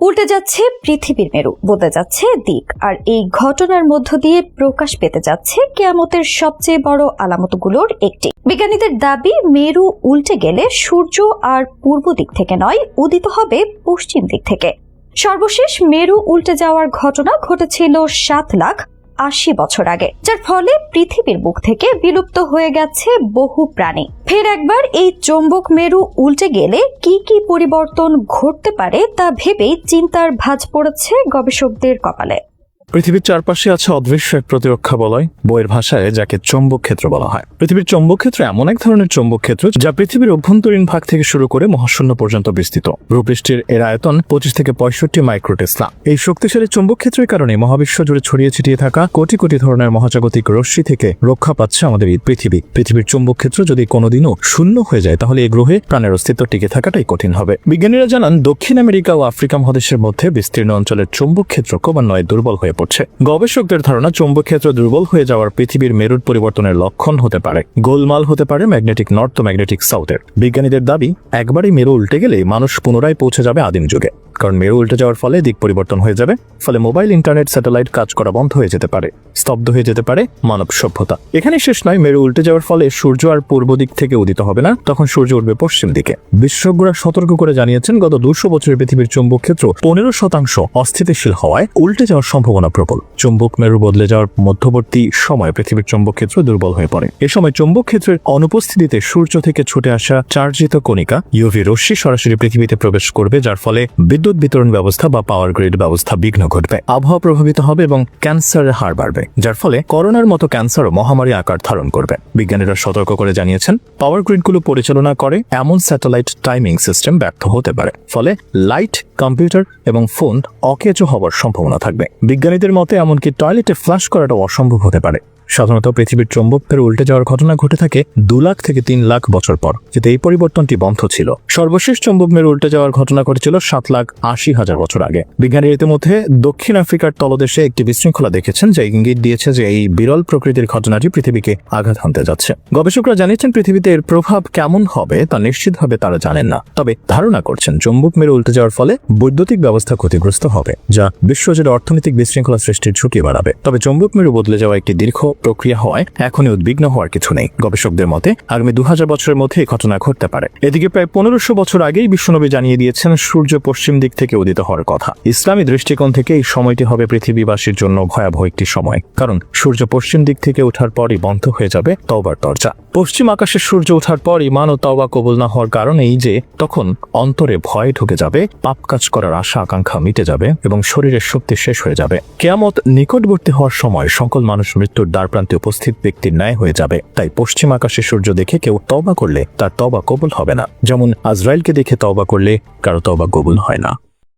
উল্টে যাচ্ছে পৃথিবীর মেরু, বদলে যাচ্ছে দিক। আর এই ঘটনার মধ্য দিয়ে প্রকাশ পেতে যাচ্ছে কেয়ামতের সবচেয়ে বড় আলামতগুলোর একটি। বিজ্ঞানীদের দাবি, মেরু উল্টে গেলে সূর্য আর পূর্ব দিক থেকে নয়, উদিত হবে পশ্চিম দিক থেকে। সর্বশেষ মেরু উল্টে যাওয়ার ঘটনা ঘটেছিল সাত লাখ আশি বছর আগে, যার ফলে পৃথিবীর বুক থেকে বিলুপ্ত হয়ে গেছে বহু প্রাণী। ফের একবার এই চৌম্বক মেরু উল্টে গেলে কি কি পরিবর্তন ঘটতে পারে তা ভেবেই চিন্তার ভাঁজ পড়েছে গবেষকদের কপালে। পৃথিবীর চারপাশে আছে অদৃশ্য এক প্রতিরক্ষা বলয়, বইয়ের ভাষায় যাকে চৌম্বক ক্ষেত্র বলা হয়। পৃথিবীর চৌম্বক ক্ষেত্র এমন এক ধরনের চৌম্বক ক্ষেত্র যা পৃথিবীর অভ্যন্তরীণ ভাগ থেকে শুরু করে মহাশূন্য পর্যন্ত বিস্তৃত। ভূপৃষ্ঠের এর আয়তন পঁচিশ থেকে পঁয়ষট্টি মাইক্রোটেসলা। এই শক্তিশালী চৌম্বক ক্ষেত্রের কারণে মহাবিশ্ব জুড়ে ছড়িয়ে ছিটিয়ে থাকা কোটি কোটি ধরনের মহাজাগতিক রশ্মি থেকে রক্ষা পাচ্ছে আমাদের এই পৃথিবী। পৃথিবীর চৌম্বক ক্ষেত্র যদি কোনোদিনও শূন্য হয়ে যায়, তাহলে এই গ্রহে প্রাণের অস্তিত্ব টিকে থাকাটাই কঠিন হবে। বিজ্ঞানীরা জানান, দক্ষিণ আমেরিকা ও আফ্রিকা মহাদেশের মধ্যে বিস্তীর্ণ অঞ্চলের চৌম্বক ক্ষেত্র ক্রমান্বয়ে দুর্বল হয়ে পড়ছে। গবেষকদের ধারণা চৌম্বক ক্ষেত্র দুর্বল হয়ে যাওয়ার পৃথিবীর মেরুর পরিবর্তনের লক্ষণ হতে পারে। গোলমাল হতে পারে ম্যাগনেটিক নর্থ ম্যাগনেটিক সাউথের। বিজ্ঞানীদের দাবি, একবারই মেরু উল্টে গেলে মানুষ পুনরায় পৌঁছে যাবে আদিম যুগে। কারণ মেরু উল্টে যাওয়ার ফলে দিক পরিবর্তন হয়ে যাবে, ফলে মোবাইল, ইন্টারনেট, স্যাটেলাইট কাজ করা বন্ধ হয়ে যেতে পারে, স্তব্ধ হয়ে যেতে পারে মানব সভ্যতা। এখানে শেষ নয়, মেরু উল্টে যাওয়ার ফলে সূর্য আর পূর্ব দিক থেকে উদিত হবে না, তখন সূর্য উঠবে পশ্চিম দিকে। বিশেষজ্ঞরা সতর্ক করে জানিয়েছেন, গত দুশো বছরের পৃথিবীর চৌম্বক ক্ষেত্র পনেরো শতাংশ অস্থিতিশীল হওয়ায় উল্টে যাওয়ার সম্ভাবনা প্রবল। চুম্বক মেরু বদলে যাওয়ার মধ্যবর্তী সময় পৃথিবীর চৌম্বক ক্ষেত্র দুর্বল হয়ে পড়ে। এ সময় চৌম্বক ক্ষেত্রের অনুপস্থিতিতে সূর্য থেকে ছুটে আসা চার্জিত কণিকা, ইউভি রশ্মি সরাসরি পৃথিবীতে প্রবেশ করবে, যার ফলে বিদ্যুৎ বিতরণ ব্যবস্থা বা পাওয়ার গ্রিড ব্যবস্থা বিঘ্ন ঘটবে। আবহাওয়া প্রভাবিত হবে এবং ক্যান্সারের হার বাড়বে, যার ফলে করোনার মতো ক্যান্সারও মহামারী আকার ধারণ করবে। বিজ্ঞানীরা সতর্ক করে জানিয়েছেন পাওয়ার গ্রিডগুলো পরিচালনা করে এমন স্যাটেলাইট টাইমিং সিস্টেম ব্যর্থ হতে পারে। ফলে লাইট কম্পিউটার এবং ফোন অকেজো হওয়ার সম্ভাবনা থাকবে। বিজ্ঞানীদের মতে এমনকি টয়লেটে ফ্লাশ করাটা অসম্ভব হতে পারে। সাধারণত পৃথিবীর চৌম্বক ফের উল্টে যাওয়ার ঘটনা ঘটে থাকে দু লাখ থেকে তিন লাখ বছর পর যেতে এই পরিবর্তনটি বন্ধ ছিল। সর্বশেষ চৌম্বক মেরু উল্টে যাওয়ার ঘটনা ঘটেছিল সাত লাখ আশি হাজার বছর আগে। বিজ্ঞানীরা ইতিমধ্যে দক্ষিণ আফ্রিকার তলদেশে একটি বিশৃঙ্খলা দেখেছেন, যা ইঙ্গিত দিয়েছে যে এই বিরল প্রকৃতির ঘটনাটি পৃথিবীকে আঘাত হানতে যাচ্ছে। গবেষকরা জানিয়েছেন, পৃথিবীতে এর প্রভাব কেমন হবে তা নিশ্চিতভাবে তারা জানেন না। তবে ধারণা করছেন চৌম্বক মেরু উল্টে যাওয়ার ফলে বৈদ্যুতিক ব্যবস্থা ক্ষতিগ্রস্ত হবে, যা বিশ্বজুড়ে অর্থনৈতিক বিশৃঙ্খলা সৃষ্টির ঝুঁকি বাড়াবে। তবে চৌম্বক মেরু বদলে যাওয়া একটি দীর্ঘ প্রক্রিয়া হওয়ায় এখনই উদ্বিগ্ন হওয়ার কিছু নেই। গবেষকদের মতে, আগামী দু হাজার বছরের মধ্যে এই ঘটনা ঘটতে পারে। এদিকে প্রায় পনেরোশো বছর আগেই বিশ্বনবী জানিয়ে দিয়েছেন, সূর্য পশ্চিম দিক থেকে উদিত হওয়ার কথা। ইসলামী দৃষ্টিকোণ থেকে এই সময়টি হবে পৃথিবীবাসীর জন্য ভয়াবহ একটি সময়। কারণ, সূর্য পশ্চিম দিক থেকে ওঠার পরই বন্ধ হয়ে যাবে তওবার দরজা। পশ্চিম আকাশে সূর্য ওঠার পর ইমান ও তওবা কবুল না হওয়ার কারণেই যে, তখন অন্তরে ভয় ঢুকে যাবে, পাপ কাজ করার আশা, আকাঙ্ক্ষা মিটে যাবে এবং শরীরের শক্তি শেষ হয়ে যাবে। কেয়ামত নিকটবর্তী হওয়ার সময় সকল মানুষ মৃত্যুর দ্বারপ্রান্তে উপস্থিত ব্যক্তির ন্যায় হয়ে যাবে। তাই পশ্চিম আকাশে সূর্য দেখে কেউ তবা করলে তার তবা কবুল হবে না। যেমন আজরাইলকে দেখে তবা করলে কারও তবা কবুল হয় না।